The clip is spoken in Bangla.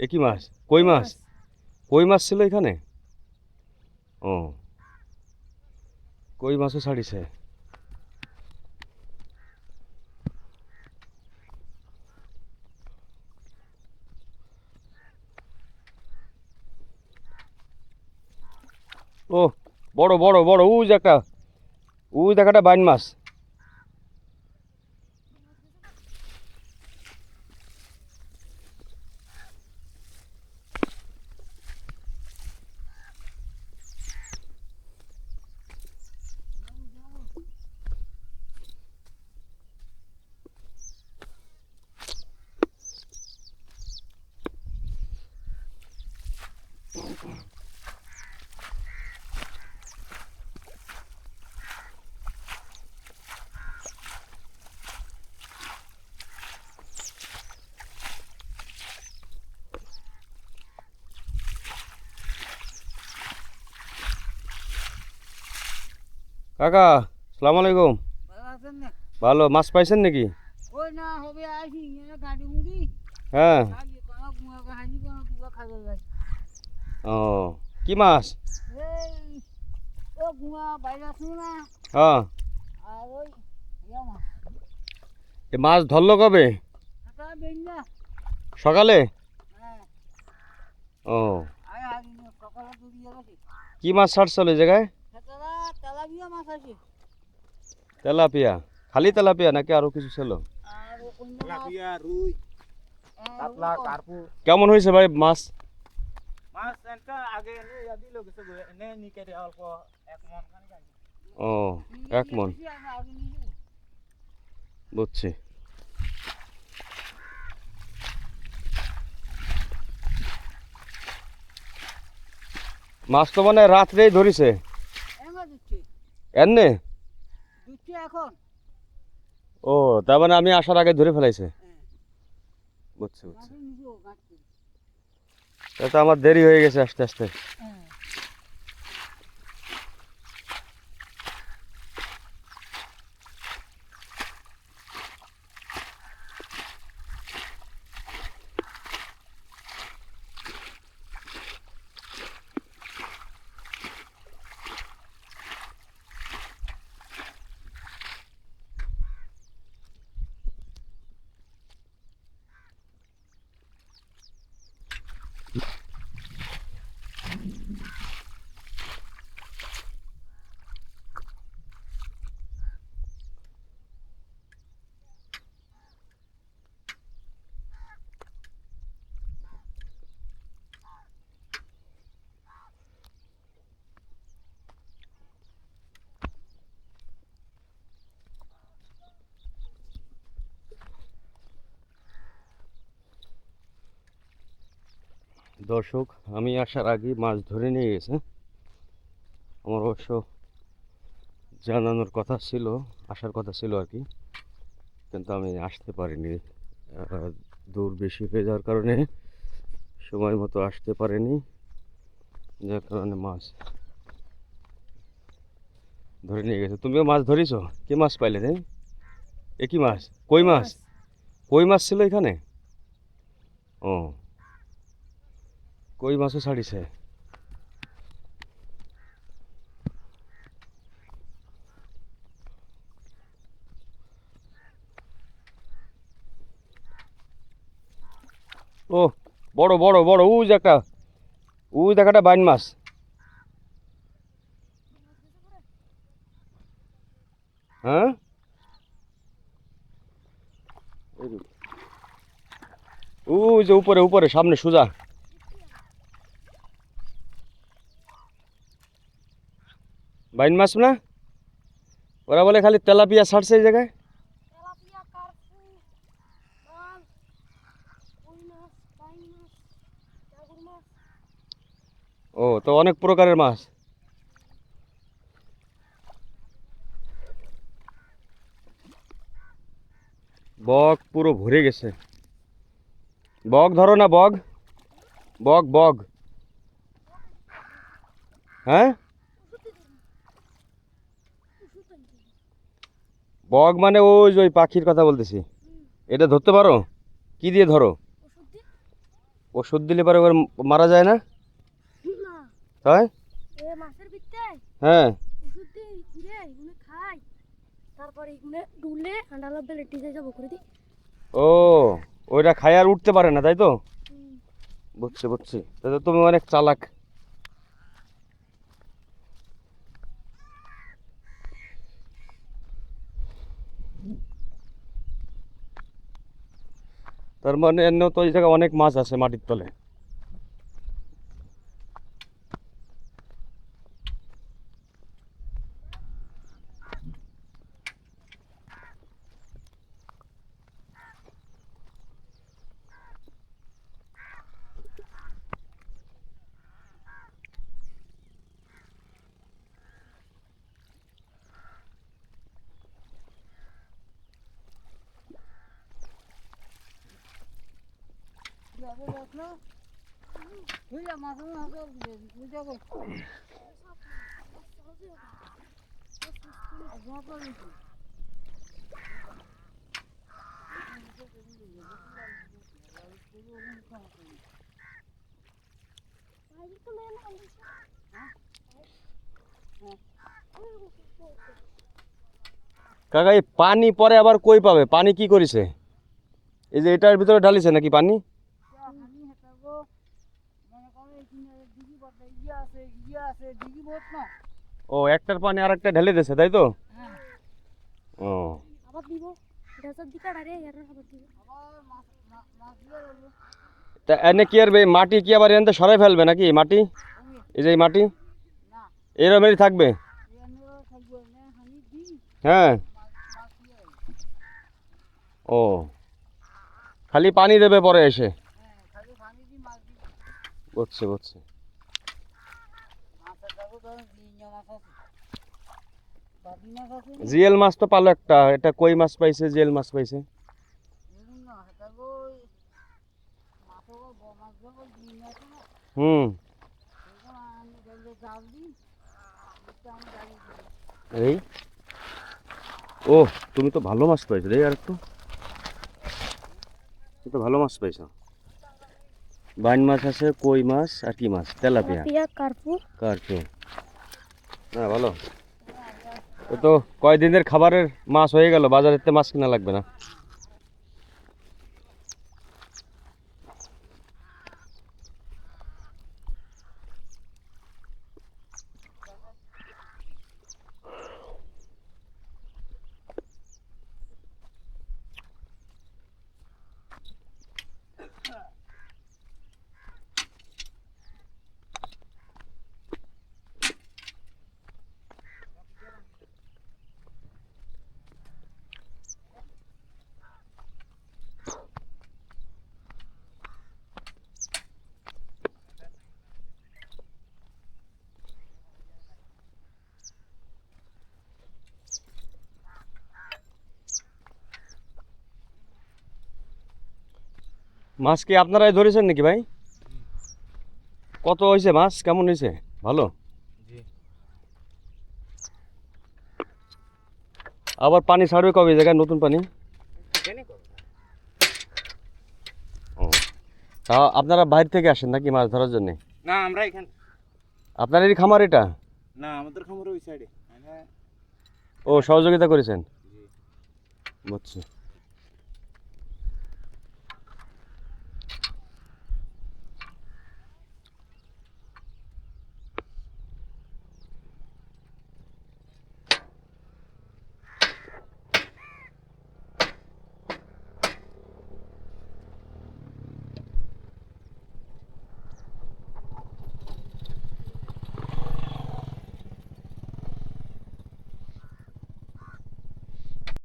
এ কি মাছ কই মাছ কই মাছ ছিল এখানে? ও। কই মাছও ছাড়িছে? ও বড় বড় বড় উজ একটা। উজ দেখাটা বাইন মাছ কাকা সালাম আলাইকুম। ভালো মাছ পাইছেন নাকি? হ্যাঁ। ও কি মাছ? হ্যাঁ। এ মাছ ধরলো কবে? সকালে? হ্যাঁ। ও। কি মাছ ছাড়ছিল এই জায়গায়? তেলাপিয়া মাছ তেলাপিয়া? খালি তেলাপিয়া নাকি আরও কিছু ছিল? আর ও কোন তেলাপিয়া রুই কাতলা কার্পু। কেমন হয়েছে ভাই মাছ? এনকা আগে এনে ইয়াদি লোক এসে গো এনে নিকে রে অল্প এক মন খানি খাই ও এক মন। বুঝছি মাছ তো মানে রাত্রেই ধরিছে দিচ্ছে এখন। ও তার মানে আমি আসার আগে ধরে ফেলাইছে। বুঝছি বুঝছি তা আমার দেরি হয়ে গেছে আস্তে আস্তে হ্যাঁ দর্শক আমি আসার আগে মাছ ধরে নিয়ে গেছে। আমার অবশ্য জানানোর কথা ছিল আসার কথা ছিল আর কি। কিন্তু আমি আসতে পারিনি। দূর বেশি হয়ে যাওয়ার কারণে সময় মতো আসতে পারিনি। যার কারণে মাছ ধরে নিয়ে গেছে। তুমিও মাছ ধরেছো? কি মাছ পাইলে রে? এ কি মাছ? কই মাছ। কই মাছ ছিল এখানে? ও কই মাছও ছাড়িছে? ও, বড় বড় বড়, উজ একটা। উজ দেখাটা বাইন মাছ। হ্যাঁ? যে উপরে উপরে, সামনে সোজা। বাইন মাছ না? ওরা বলে খালি তেলাপিয়া ছাড়ছে এই জায়গায়। ও তো অনেক প্রকারের মাছ। বক পুরো ভরে গেছে। বক ধরো না বগ বক বগ হ্যাঁ? বগ মানে ওই যে ওই পাখির কথা বলতেছি। এটা ধরতে পারো? কি দিয়ে ধরো? ওষুধ দিলে পরে ওর মারা যায় না? তাই? হ্যাঁ। ও ওইটা খায় আর উঠতে পারে না তাই তো। বুঝছি বুঝছি। তাহলে তুমি অনেক চালাক। তার মানে এমন তো এই জায়গায় অনেক মাছ আছে মাটির তলে। কাকা, এই পানি পরে আবার কই পাবে? পানি কি করেছে? এই যে এটার ভিতরে ঢালিছে নাকি পানি আমি হেতা গো মনে করো এখানে দিঘি বড় ইয়ে আছে ইয়ে আছে দিঘি বহুত না ও একটার পানি আর একটা ঢেলে দিয়েছে তাই তো? হ্যাঁ। ও। আবার দিব। ডেজার্ট দিকে আরে এর আবার দিব। আবার মাছ মা- মাছ দিয়ে রইল তা এনে কি আর মাটি কি আবার এনে সরাই ফেলবে নাকি মাটি? এই যে এই মাটি? এরমেরই থাকবে? হ্যাঁ। ও। খালি পানি দেবে পরে এসে? হ্যাঁ বুঝছি বুঝছি মাছের থাকব ধরো জিঞ্জা মাছ আছে বাদি মাছ আছে জিএল মাছ তো পালো একটা এটা কই মাছ পাইছে জিএল মাছ পাইছে? হুম। এই। ও তুমি তো ভালো মাছ পাইছো রে আর একটু তুমি তো ভালো মাছ পাইছো। বাইন মাছ আছে কই মাছ আর কি মাছ? তেলাপিয়া কার্পু। কার্পু। হ্যাঁ ভালো। তো কয়দিনের খাবারের মাছ হয়ে গেল? বাজারেতে মাছ কিনা লাগবে না? মাছ কি আপনারাই ধরেছেন নাকি ভাই? কত হয়েছে মাছ? কেমন হয়েছে ভালো? আবার পানি ছাড়বে কবে? জায়গায় নতুন পানি? ও। তা আপনারা বাইরে থেকে আসেন নাকি মাছ ধরার জন্য? না আমরা এখানে আপনার এই খামার এটা? না আমাদের খামার ওই সাইডে ও সহযোগিতা করেছেন? বুঝছি